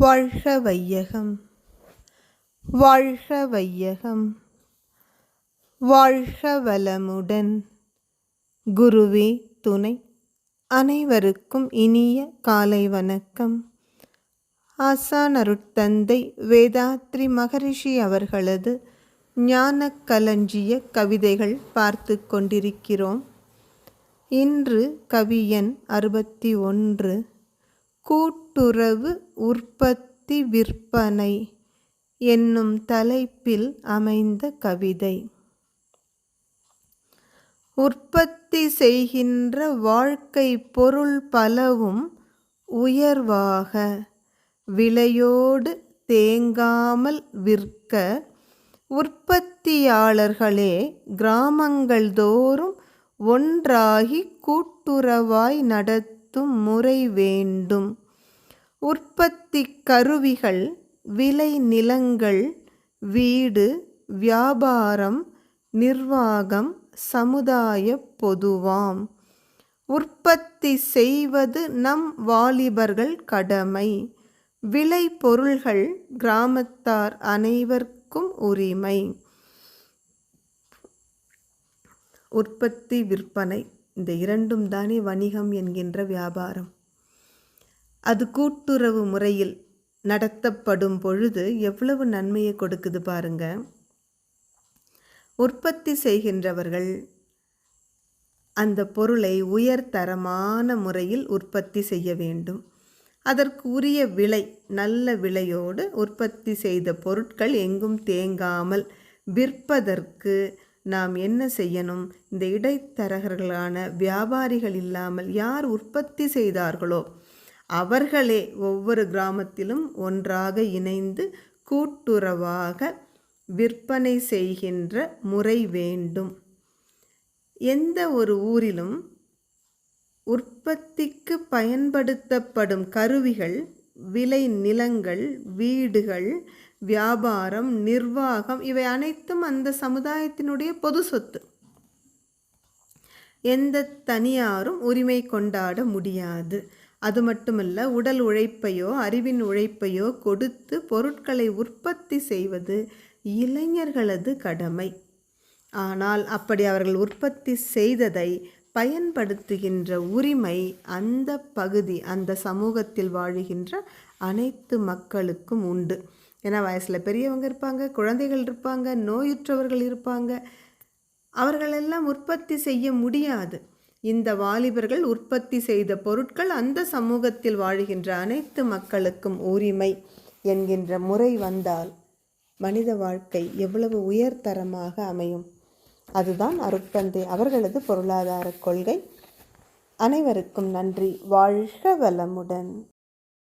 வாழ்க வையகம். வாழ்க வையகம். வாழ்க வளமுடன். குருவே துணை. அனைவருக்கும் இனிய காலை வணக்கம். ஆசான் அருட்தந்தை வேதாத்ரி மகரிஷி அவர்களது ஞான களஞ்சிய கவிதைகள் பார்த்து கொண்டிருக்கிறோம். இன்று கவியன் அறுபத்தி ஒன்று. கூட்டுறவு உற்பத்தி விற்பனை என்னும் தலைப்பில் அமைந்த கவிதை. உற்பத்தி செய்கின்ற வாழ்க்கை பொருள் பலவும் உயர்வாக விலையோடு தேங்காமல் விற்க உற்பத்தியாளர்களே கிராமங்கள் தோறும் ஒன்றாகி கூட்டுறவாய் நடத்தும் முறை வேண்டும். உற்பத்தி கருவிகள் விலை நிலங்கள் வீடு வியாபாரம் நிர்வாகம் சமுதாய பொதுவாம். உற்பத்தி செய்வது நம் வாலிபர்கள் கடமை. விலை பொருள்கள் கிராமத்தார் அனைவருக்கும் உரிமை. உற்பத்தி விற்பனை. இந்த இரண்டும் தானே வணிகம் என்கின்ற வியாபாரம். அது கூட்டுறவு முறையில் நடத்தப்படும் பொழுது எவ்வளவு நன்மையை கொடுக்குது பாருங்க. உற்பத்தி செய்கின்றவர்கள் அந்த பொருளை உயர்தரமான முறையில் உற்பத்தி செய்ய வேண்டும். அதற்கு உரிய விலை நல்ல விலையோடு உற்பத்தி செய்த பொருட்கள் எங்கும் தேங்காமல் விற்பதற்கு நாம் என்ன செய்யணும்? இந்த இடைத்தரகர்களான வியாபாரிகள் இல்லாமல் யார் உற்பத்தி செய்தார்களோ அவர்களே ஒவ்வொரு கிராமத்திலும் ஒன்றாக இணைந்து கூட்டுறவாக விற்பனை செய்கின்ற முறை வேண்டும். எந்த ஒரு ஊரிலும் உற்பத்திக்கு பயன்படுத்தப்படும் கருவிகள் விலை நிலங்கள் வீடுகள் வியாபாரம் நிர்வாகம் இவை அனைத்தும் அந்த சமுதாயத்தினுடைய பொது சொத்து. எந்த தனியாரும் உரிமை கொண்டாட முடியாது. அது மட்டுமல்ல உடல் உழைப்பையோ அறிவின் உழைப்பையோ கொடுத்து பொருட்களை உற்பத்தி செய்வது இளைஞர்களது கடமை. ஆனால் அப்படி அவர்கள் உற்பத்தி செய்ததை பயன்படுத்துகின்ற உரிமை அந்த பகுதி அந்த சமூகத்தில் வாழுகின்ற அனைத்து மக்களுக்கும் உண்டு. ஏன்னா வயசில் பெரியவங்க இருப்பாங்க குழந்தைகள் இருப்பாங்க நோயுற்றவர்கள் இருப்பாங்க. அவர்களெல்லாம் உற்பத்தி செய்ய முடியாது. இந்த வாலிபர்கள் உற்பத்தி செய்த பொருட்கள் அந்த சமூகத்தில் வாழ்கின்ற அனைத்து மக்களுக்கும் உரிமை என்கின்ற முறை வந்தால் மனித வாழ்க்கை எவ்வளவு உயர்தரமாக அமையும்? அதுதான் அருட்பந்தை. அவர்களது பொருளாதார கொள்கை. அனைவருக்கும் நன்றி. வாழ்க வளமுடன்.